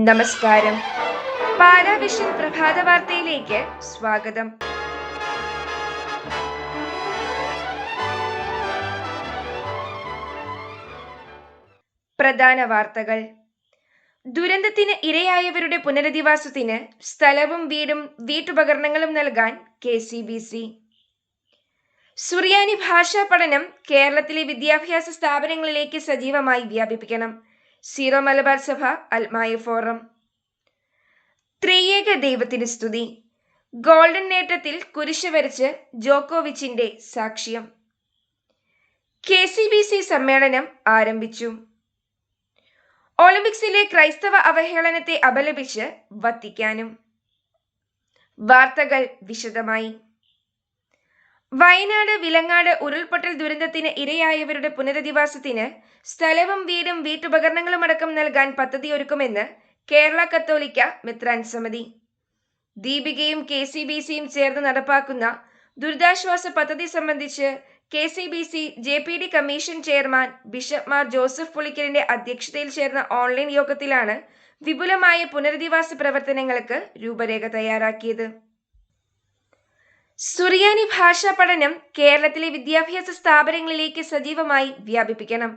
നമസ്കാരം. പാലാവിഷൻ പ്രഭാത വാർത്തയിലേക്ക് സ്വാഗതം. പ്രധാന വാർത്തകൾ. ദുരന്തത്തിന് ഇരയായവരുടെ പുനരധിവാസത്തിന് സ്ഥലവും വീടും വീട്ടുപകരണങ്ങളും നൽകാൻ കെ സി ബി സി. സുറിയാനി ഭാഷാ പഠനം കേരളത്തിലെ വിദ്യാഭ്യാസ സ്ഥാപനങ്ങളിലേക്ക് സജീവമായി വ്യാപിപ്പിക്കണം. സീറോ മലബാർ സഭ അൽമായ ഫോറം. ത്രിയേക ദൈവത്തിന് സ്തുതി. ഗോൾഡൻ നേട്ടത്തിൽ കുരിശ് വരച്ച് ജോക്കോവിച്ചിന്റെ സാക്ഷ്യം. കെ സി ബി സി സമ്മേളനം ആരംഭിച്ചു. ഒളിമ്പിക്സിലെ ക്രൈസ്തവ അവഹേളനത്തെ അപലപിച്ച് വത്തിക്കാനും. വാർത്തകൾ വിശദമായി. വയനാട് വിലങ്ങാട് ഉരുൾപൊട്ടൽ ദുരന്തത്തിന് ഇരയായവരുടെ പുനരധിവാസത്തിന് സ്ഥലവും വീടും വീട്ടുപകരണങ്ങളും അടക്കം നൽകാൻ പദ്ധതിയൊരുക്കുമെന്ന് കേരള കത്തോലിക്ക മെത്രാൻ സമിതി. ദീപികയും കെ സി ബി സിയും ചേർന്ന് നടപ്പാക്കുന്ന ദുരിതാശ്വാസ പദ്ധതി സംബന്ധിച്ച് K C B C J P D commission chairman bishop Mar Joseph പുളിക്കലിന്റെ അധ്യക്ഷതയിൽ ചേർന്ന ഓൺലൈൻ യോഗത്തിലാണ് വിപുലമായ പുനരധിവാസ പ്രവർത്തനങ്ങൾക്ക് രൂപരേഖ തയ്യാറാക്കിയത്. സുറിയാനി ഭാഷാ പഠനം കേരളത്തിലെ വിദ്യാഭ്യാസ സ്ഥാപനങ്ങളിലേക്ക് സജീവമായി വ്യാപിപ്പിക്കണം.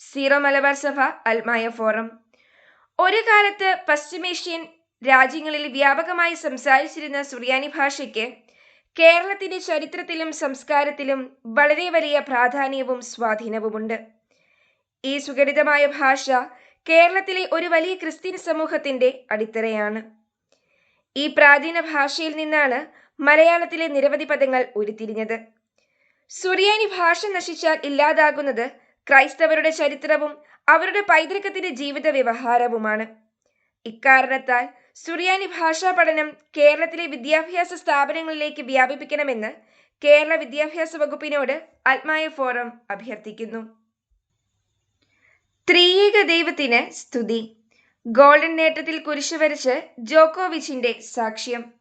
സീറോ മലബാർ സഭ അൽമായ ഫോറം. ഒരു കാലത്ത് പശ്ചിമേഷ്യൻ രാജ്യങ്ങളിൽ വ്യാപകമായി സംസാരിച്ചിരുന്ന സുറിയാനി ഭാഷയ്ക്ക് കേരളത്തിന്റെ ചരിത്രത്തിലും സംസ്കാരത്തിലും വളരെ വലിയ പ്രാധാന്യവും സ്വാധീനവുമുണ്ട്. ഈ സുഘടിതമായ ഭാഷ കേരളത്തിലെ ഒരു വലിയ ക്രിസ്ത്യൻ സമൂഹത്തിന്റെ അടിത്തറയാണ്. ഈ പ്രാചീന ഭാഷയിൽ നിന്നാണ് മലയാളത്തിലെ നിരവധി പദങ്ങൾ ഉരുത്തിരിഞ്ഞത്. സുറിയാനി ഭാഷ നശിച്ചാൽ ഇല്ലാതാകുന്നത് ക്രൈസ്തവരുടെ ചരിത്രവും അവരുടെ പൈതൃകത്തിന്റെ ജീവിത വ്യവഹാരവുമാണ് ഇക്കാരണത്താൽ സുറിയാനി ഭാഷാ പഠനം കേരളത്തിലെ വിദ്യാഭ്യാസ സ്ഥാപനങ്ങളിലേക്ക് വ്യാപിപ്പിക്കണമെന്ന് കേരള വിദ്യാഭ്യാസ വകുപ്പിനോട് ആത്മായ ഫോറം അഭ്യർത്ഥിക്കുന്നു. ത്രിയേക ദൈവത്തിന് സ്തുതി. ഗോൾഡൻ നേട്ടത്തിൽ കുരിശുവരച്ച് ജോക്കോവിച്ചിന്റെ സാക്ഷ്യം.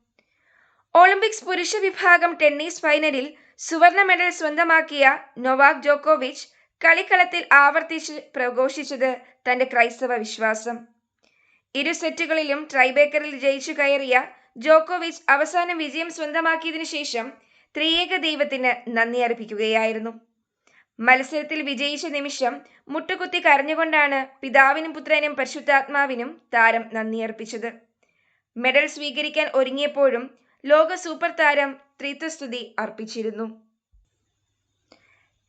ഒളിമ്പിക്സ് പുരുഷ വിഭാഗം ടെന്നീസ് ഫൈനലിൽ സുവർണ മെഡൽ സ്വന്തമാക്കിയ നൊവാക് ജോക്കോവിച്ച് കളിക്കളത്തിൽ ആവർത്തിച്ച് പ്രഘോഷിച്ചത് തന്റെ ക്രൈസ്തവ വിശ്വാസം. ഇരു സെറ്റുകളിലും ട്രൈബേക്കറിൽ ജയിച്ചു കയറിയ ജോക്കോവിച്ച് അവസാനം വിജയം സ്വന്തമാക്കിയതിനു ശേഷം ത്രിയേക ദൈവത്തിന് നന്ദി അർപ്പിക്കുകയായിരുന്നു. മത്സരത്തിൽ വിജയിച്ച നിമിഷം മുട്ടുകുത്തി കരഞ്ഞുകൊണ്ടാണ് പിതാവിനും പുത്രനും പരിശുദ്ധാത്മാവിനും താരം നന്ദി അർപ്പിച്ചത്. മെഡൽ സ്വീകരിക്കാൻ ഒരുങ്ങിയപ്പോഴും ലോക സൂപ്പർ താരം ത്രിത്വസ്തുതി അർപ്പിച്ചിരുന്നു.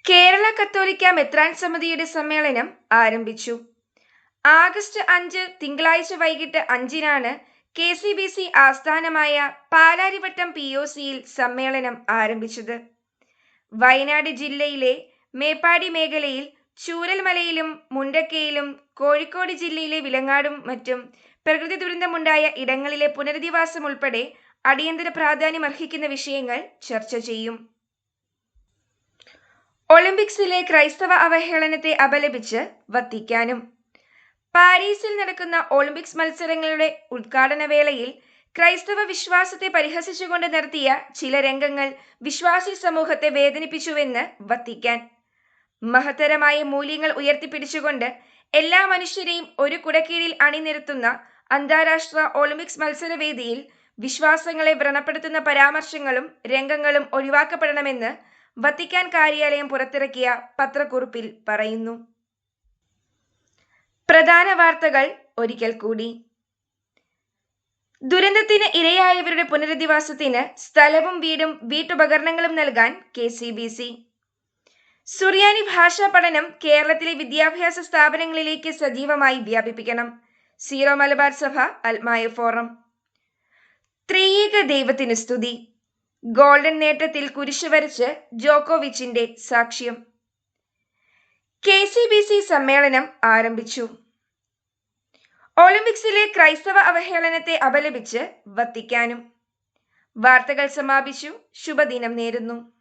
കേരള കത്തോലിക്ക മെത്രാൻ സമിതിയുടെ സമ്മേളനം ആരംഭിച്ചു. ആഗസ്റ്റ് അഞ്ച് തിങ്കളാഴ്ച വൈകിട്ട് അഞ്ചിനാണ് കെ സി ബി സി ആസ്ഥാനമായ പാലാരിവട്ടം പി ഒ സിയിൽ സമ്മേളനം ആരംഭിച്ചത്. വയനാട് ജില്ലയിലെ മേപ്പാടി മേഖലയിൽ ചൂരൽമലയിലും മുണ്ടക്കയിലും കോഴിക്കോട് ജില്ലയിലെ വിലങ്ങാടും മറ്റും പ്രകൃതി ദുരന്തമുണ്ടായ ഇടങ്ങളിലെ പുനരധിവാസം ഉൾപ്പെടെ അടിയന്തര പ്രാധാന്യം അർഹിക്കുന്ന വിഷയങ്ങൾ ചർച്ച ചെയ്യും. ഒളിമ്പിക്സിലെ ക്രൈസ്തവ അവഹേളനത്തെ അപലപിച്ച് വത്തിക്കാനും. പാരീസിൽ നടക്കുന്ന ഒളിമ്പിക്സ് മത്സരങ്ങളുടെ ഉദ്ഘാടന വേളയിൽ ക്രൈസ്തവ വിശ്വാസത്തെ പരിഹസിച്ചുകൊണ്ട് നടത്തിയ ചില രംഗങ്ങൾ വിശ്വാസി സമൂഹത്തെ വേദനിപ്പിച്ചുവെന്ന് വത്തിക്കാൻ. മഹത്തരമായ മൂല്യങ്ങൾ ഉയർത്തിപ്പിടിച്ചുകൊണ്ട് എല്ലാ മനുഷ്യരെയും ഒരു കുടക്കീഴിൽ അണിനിരത്തുന്ന അന്താരാഷ്ട്ര ഒളിമ്പിക്സ് മത്സരവേദിയിൽ വിശ്വാസങ്ങളെ വ്രണപ്പെടുത്തുന്ന പരാമർശങ്ങളും രംഗങ്ങളും ഒഴിവാക്കപ്പെടണമെന്ന് വത്തിക്കാൻ കാര്യാലയം പുറത്തിറക്കിയ പത്രക്കുറിപ്പിൽ പറയുന്നു. പ്രധാന വാർത്തകൾ ഒരിക്കൽ കൂടി. ദുരന്തത്തിന് ഇരയായവരുടെ പുനരധിവാസത്തിന് സ്ഥലവും വീടും വീട്ടുപകരണങ്ങളും നൽകാൻ കെ സി ബി സി. സുറിയാനി ഭാഷാ പഠനം കേരളത്തിലെ വിദ്യാഭ്യാസ സ്ഥാപനങ്ങളിലേക്ക് സജീവമായി വ്യാപിപ്പിക്കണം. സീറോ മലബാർ സഭ അൽമായ ഫോറം. ത്രിയേക ദൈവത്തിന് സ്തുതി. ഗോൾഡൻ നേട്ടത്തിൽ കുരിശുവരച്ച് ജോക്കോവിച്ചിന്റെ സാക്ഷ്യം. കെ സി ബി സി സമ്മേളനം ആരംഭിച്ചു. ഒളിമ്പിക്സിലെ ക്രൈസ്തവ അവഹേളനത്തെ അപലപിച്ച് വത്തിക്കാനും. വാർത്തകൾ സമാപിച്ചു. ശുഭദിനം നേരുന്നു.